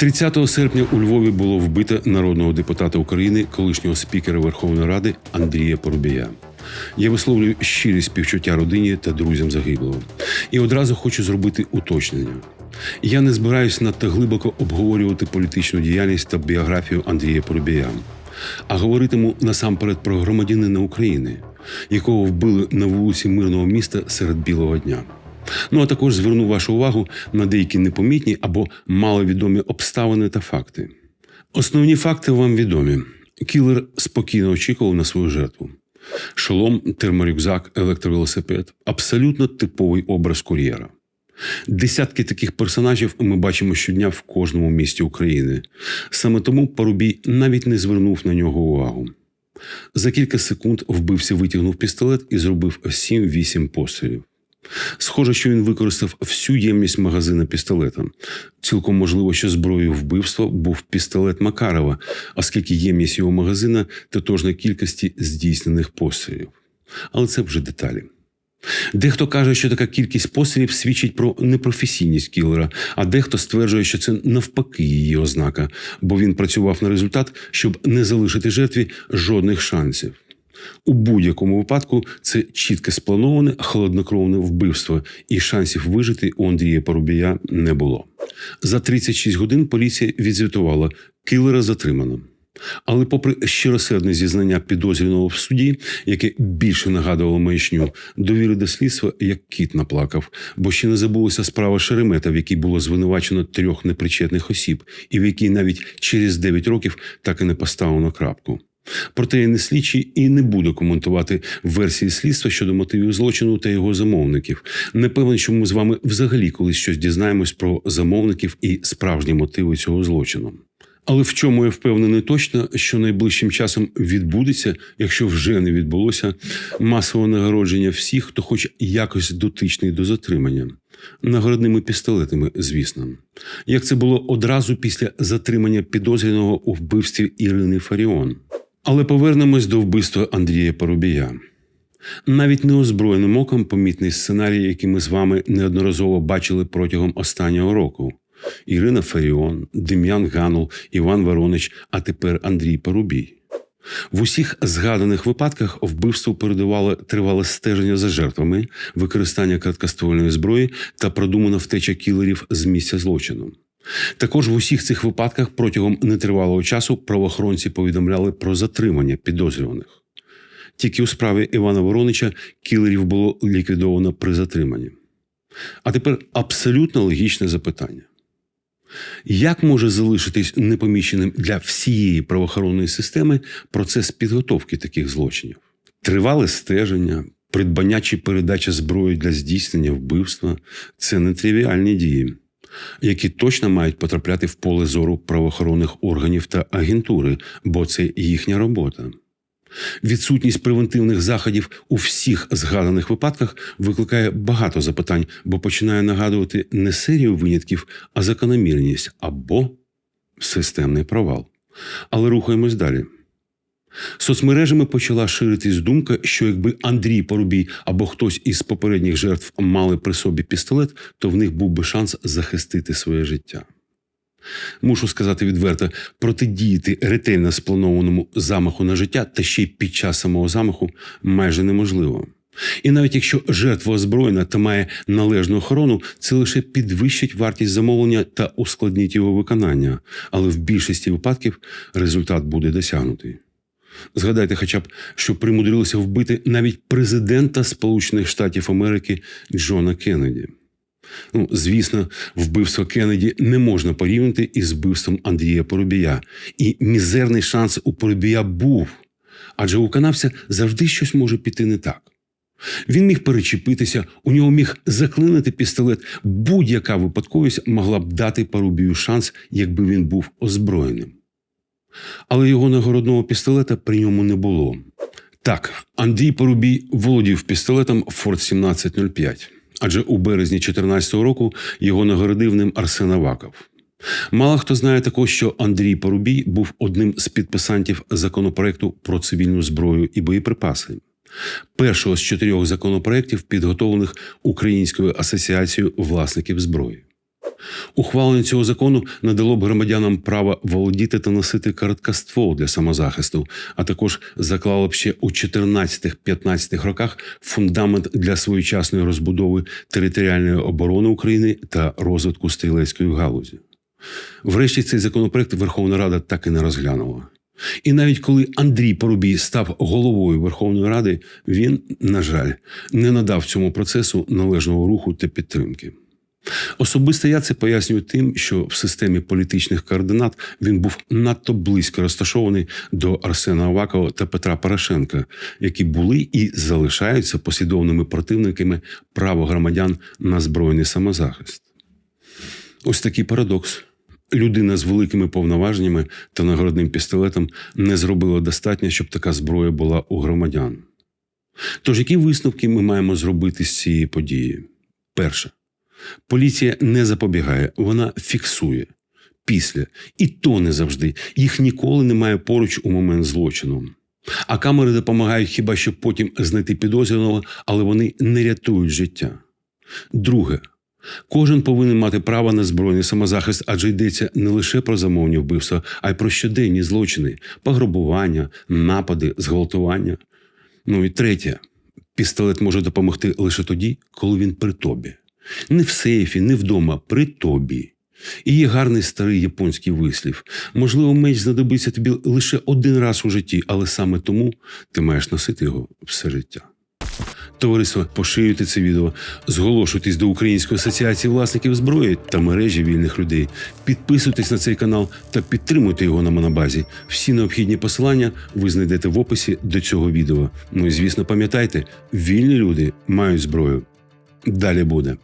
30 серпня у Львові було вбито народного депутата України, колишнього спікера Верховної Ради Андрія Порубія. Я висловлюю щирі співчуття родині та друзям загиблого. І одразу хочу зробити уточнення. Я не збираюсь надто глибоко обговорювати політичну діяльність та біографію Андрія Порубія, а говоритиму насамперед про громадянина України, якого вбили на вулиці мирного міста серед білого дня. Ну а також зверну вашу увагу на деякі непомітні або маловідомі обставини та факти. Основні факти вам відомі: кілер спокійно очікував на свою жертву. Шолом, терморюкзак, електровелосипед абсолютно типовий образ кур'єра. Десятки таких персонажів ми бачимо щодня в кожному місті України. Саме тому Парубій навіть не звернув на нього увагу. За кілька секунд вбивця витягнув пістолет і зробив 7-8 пострілів. Схоже, що він використав всю ємність магазина пістолетом. Цілком можливо, що зброєю вбивства був пістолет Макарова, оскільки ємність його магазина тотожна кількості здійснених пострілів. Але це вже деталі. Дехто каже, що така кількість пострілів свідчить про непрофесійність кілера, а дехто стверджує, що це навпаки її ознака, бо він працював на результат, щоб не залишити жертві жодних шансів. У будь-якому випадку це чітке сплановане холоднокровне вбивство, і шансів вижити у Андрія Порубія не було. За 36 годин поліція відзвітувала кілера затримано. Але, попри щиросердне зізнання підозрюваного в суді, яке більше нагадувало маячню, довіри до слідства, як кіт наплакав, бо ще не забулася справа Шеремета, в якій було звинувачено трьох непричетних осіб, і в якій навіть через 9 років так і не поставлено крапку. Проте я не слідчий і не буду коментувати версії слідства щодо мотивів злочину та його замовників. Не певен, що ми з вами взагалі колись щось дізнаємось про замовників і справжні мотиви цього злочину. Але в чому я впевнений точно, що найближчим часом відбудеться, якщо вже не відбулося, масове нагородження всіх, хто хоч якось дотичний до затримання, нагородними пістолетами, звісно, як це було одразу після затримання підозрюваного у вбивстві Ірини Фаріон. Але повернемось до вбивства Андрія Парубія. Навіть неозброєним оком помітний сценарій, який ми з вами неодноразово бачили протягом останнього року. Ірина Фаріон, Дем'ян Ганул, Іван Воронич, а тепер Андрій Парубій. В усіх згаданих випадках вбивству передувало тривале стеження за жертвами, використання короткоствольної зброї та продумана втеча кілерів з місця злочину. Також в усіх цих випадках протягом нетривалого часу правоохоронці повідомляли про затримання підозрюваних. Тільки у справі Івана Воронича кілерів було ліквідовано при затриманні. А тепер абсолютно логічне запитання. Як може залишитись непоміченим для всієї правоохоронної системи процес підготовки таких злочинів? Тривале стеження, придбання чи передача зброї для здійснення вбивства це нетривіальні дії, які точно мають потрапляти в поле зору правоохоронних органів та агентури, бо це їхня робота. Відсутність превентивних заходів у всіх згаданих випадках викликає багато запитань, бо починає нагадувати не серію винятків, а закономірність або системний провал. Але рухаємось далі. Соцмережами почала ширитись думка, що якби Андрій Порубій або хтось із попередніх жертв мали при собі пістолет, то в них був би шанс захистити своє життя. Мушу сказати відверто, протидіяти ретельно спланованому замаху на життя та ще й під час самого замаху майже неможливо. І навіть якщо жертва озброєна та має належну охорону, це лише підвищить вартість замовлення та ускладнить його виконання, але в більшості випадків результат буде досягнутий. Згадайте, хоча б, що примудрилися вбити навіть президента Сполучених Штатів Америки Джона Кеннеді. Ну, звісно, вбивство Кеннеді не можна порівняти із вбивством Андрія Поробія. І мізерний шанс у Поробія був, адже у канавця завжди щось може піти не так. Він міг перечепитися, у нього міг заклинити пістолет. Будь-яка випадковість могла б дати Парубію шанс, якби він був озброєним. Але його нагородного пістолета при ньому не було. Так, Андрій Порубій володів пістолетом Форт 1705 адже у березні 2014 року його нагородив ним Арсен Аваков. Мало хто знає також, що Андрій Порубій був одним з підписантів законопроекту про цивільну зброю і боєприпаси, першого з чотирьох законопроєктів, підготовлених Українською асоціацією власників зброї. Ухвалення цього закону надало б громадянам право володіти та носити короткоствол для самозахисту, а також заклало б ще у 14-15 роках фундамент для своєчасної розбудови територіальної оборони України та розвитку стрілецької галузі. Врешті цей законопроект Верховна Рада так і не розглянула. І навіть коли Андрій Порубій став головою Верховної Ради, він, на жаль, не надав цьому процесу належного руху та підтримки. Особисто я це пояснюю тим, що в системі політичних координат він був надто близько розташований до Арсена Авакова та Петра Порошенка, які були і залишаються послідовними противниками права громадян на збройний самозахист. Ось такий парадокс. Людина з великими повноваженнями та нагородним пістолетом не зробила достатньо, щоб така зброя була у громадян. Тож, які висновки ми маємо зробити з цієї події? Перше. Поліція не запобігає, вона фіксує. Після. І то не завжди. Їх ніколи немає поруч у момент злочину. А камери допомагають хіба що потім знайти підозрюваного, але вони не рятують життя. Друге. Кожен повинен мати право на збройний самозахист, адже йдеться не лише про замовні вбивства, а й про щоденні злочини, пограбування, напади, зґвалтування. Ну і третє, пістолет може допомогти лише тоді, коли він при тобі. Не в сейфі, не вдома, при тобі. І є гарний старий японський вислів. Можливо, меч знадобиться тобі лише один раз у житті, але саме тому ти маєш носити його все життя. Товариство, поширюйте це відео, зголошуйтесь до Української асоціації власників зброї та мережі вільних людей. Підписуйтесь на цей канал та підтримуйте його на монобазі. Всі необхідні посилання ви знайдете в описі до цього відео. Ну і звісно, пам'ятайте, вільні люди мають зброю. Далі буде.